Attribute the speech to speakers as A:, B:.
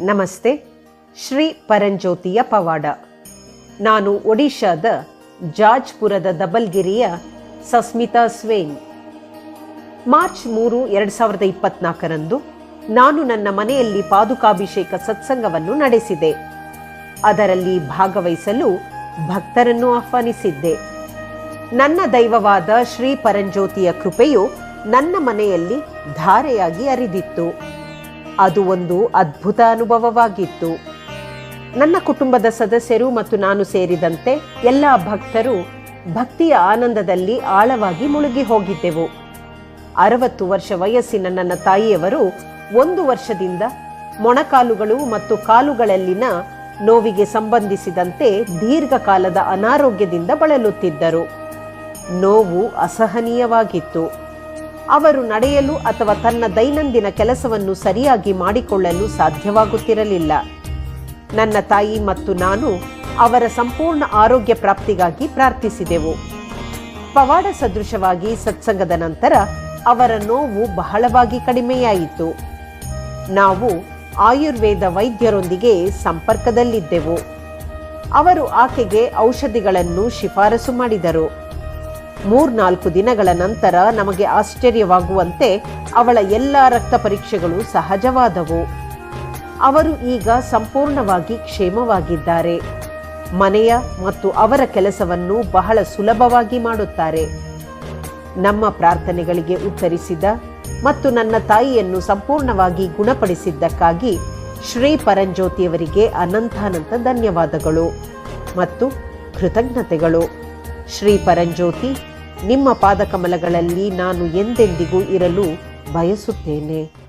A: ನಮಸ್ತೆ, ಶ್ರೀ ಪರಂಜ್ಯೋತಿಯ ಪವಾಡ. ನಾನು ಒಡಿಶಾದ ಜಾಜ್ಪುರದ ದಬಲ್ಗಿರಿಯ ಸಸ್ಮಿತಾ ಸ್ವೇನ್. ಮಾರ್ಚ್ ಮೂರು, ಎರಡು ಸಾವಿರದ ಇಪ್ಪತ್ನಾಲ್ಕರಂದು ನಾನು ನನ್ನ ಮನೆಯಲ್ಲಿ ಪಾದುಕಾಭಿಷೇಕ ಸತ್ಸಂಗವನ್ನು ನಡೆಸಿದೆ. ಅದರಲ್ಲಿ ಭಾಗವಹಿಸಲು ಭಕ್ತರನ್ನು ಆಹ್ವಾನಿಸಿದ್ದೆ. ನನ್ನ ದೈವವಾದ ಶ್ರೀ ಪರಂಜ್ಯೋತಿಯ ಕೃಪೆಯು ನನ್ನ ಮನೆಯಲ್ಲಿ ಧಾರೆಯಾಗಿ ಅರಿದಿತ್ತು ಅದು ಒಂದು ಅದ್ಭುತ ಅನುಭವವಾಗಿತ್ತು. ನನ್ನ ಕುಟುಂಬದ ಸದಸ್ಯರು ಮತ್ತು ನಾನು ಸೇರಿದಂತೆ ಎಲ್ಲ ಭಕ್ತರು ಭಕ್ತಿಯ ಆನಂದದಲ್ಲಿ ಆಳವಾಗಿ ಮುಳುಗಿ ಹೋಗಿದ್ದೆವು. ಅರವತ್ತು ವರ್ಷ ವಯಸ್ಸಿನ ನನ್ನ ತಾಯಿಯವರು ಒಂದು ವರ್ಷದಿಂದ ಮೊಣಕಾಲುಗಳು ಮತ್ತು ಕಾಲುಗಳಲ್ಲಿನ ನೋವಿಗೆ ಸಂಬಂಧಿಸಿದಂತೆ ದೀರ್ಘಕಾಲದ ಅನಾರೋಗ್ಯದಿಂದ ಬಳಲುತ್ತಿದ್ದರು. ನೋವು ಅಸಹನೀಯವಾಗಿತ್ತು. ಅವರು ನಡೆಯಲು ಅಥವಾ ತನ್ನ ದೈನಂದಿನ ಕೆಲಸವನ್ನು ಸರಿಯಾಗಿ ಮಾಡಿಕೊಳ್ಳಲು ಸಾಧ್ಯವಾಗುತ್ತಿರಲಿಲ್ಲ. ನನ್ನ ತಾಯಿ ಮತ್ತು ನಾನು ಅವರ ಸಂಪೂರ್ಣ ಆರೋಗ್ಯ ಪ್ರಾಪ್ತಿಗಾಗಿ ಪ್ರಾರ್ಥಿಸಿದೆವು. ಪವಾಡ ಸದೃಶವಾಗಿ ಸತ್ಸಂಗದ ನಂತರ ಅವರ ನೋವು ಬಹಳವಾಗಿ ಕಡಿಮೆಯಾಯಿತು. ನಾವು ಆಯುರ್ವೇದ ವೈದ್ಯರೊಂದಿಗೆ ಸಂಪರ್ಕದಲ್ಲಿದ್ದೆವು. ಅವರು ಆಕೆಗೆ ಔಷಧಿಗಳನ್ನು ಶಿಫಾರಸು ಮಾಡಿದರು. ಮೂರ್ನಾಲ್ಕು ದಿನಗಳ ನಂತರ ನಮಗೆ ಆಶ್ಚರ್ಯವಾಗುವಂತೆ ಅವಳ ಎಲ್ಲ ರಕ್ತ ಪರೀಕ್ಷೆಗಳು ಸಹಜವಾದವು. ಅವರು ಈಗ ಸಂಪೂರ್ಣವಾಗಿ ಕ್ಷೇಮವಾಗಿದ್ದಾರೆ. ಮನೆಯ ಮತ್ತು ಅವರ ಕೆಲಸವನ್ನು ಬಹಳ ಸುಲಭವಾಗಿ ಮಾಡುತ್ತಾರೆ. ನಮ್ಮ ಪ್ರಾರ್ಥನೆಗಳಿಗೆ ಉತ್ತರಿಸಿದ ಮತ್ತು ನನ್ನ ತಾಯಿಯನ್ನು ಸಂಪೂರ್ಣವಾಗಿ ಗುಣಪಡಿಸಿದ್ದಕ್ಕಾಗಿ ಶ್ರೀ ಪರಂಜ್ಯೋತಿಯವರಿಗೆ ಅನಂತಾನಂತ ಧನ್ಯವಾದಗಳು ಮತ್ತು ಕೃತಜ್ಞತೆಗಳು. ಶ್ರೀ ಪರಂಜ್ಯೋತಿ ನಿಮ್ಮ ಪಾದಕಮಲಗಳಲ್ಲಿ ನಾನು ಎಂದೆಂದಿಗೂ ಇರಲು ಬಯಸುತ್ತೇನೆ.